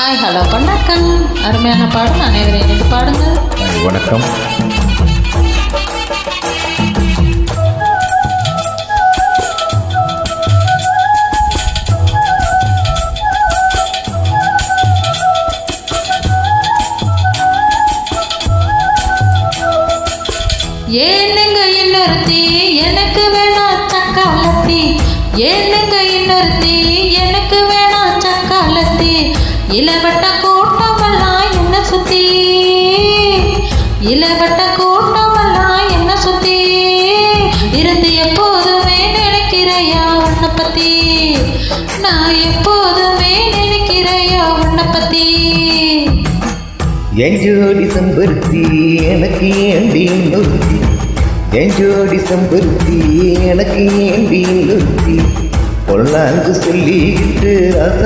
Hi hello வணக்கம். அருமையான பாடல் அனைவரும் இணைந்து பாடுங்கள். வணக்கம். ஏனுங்க இன்னொருத்தி? இளவட்ட கூட்டமெல்லாம் என்ன சுத்தி? இளவட்ட கூட்டமெல்லாம் என்ன சுத்தி? இருந்து எப்போதுமே நினைக்கிறையா உன்னை பத்தி? நான் எப்போதுமே நினைக்கிறையா உன்னை பத்தி? என் ஜோடி சம்பருத்தி எனக்கு ஏண்டி நொருத்தி என் ஜோடி சம்பருத்தி எனக்கு ஏண்டி நொருத்தி பொல்லாங்கு சொல்லிட்டு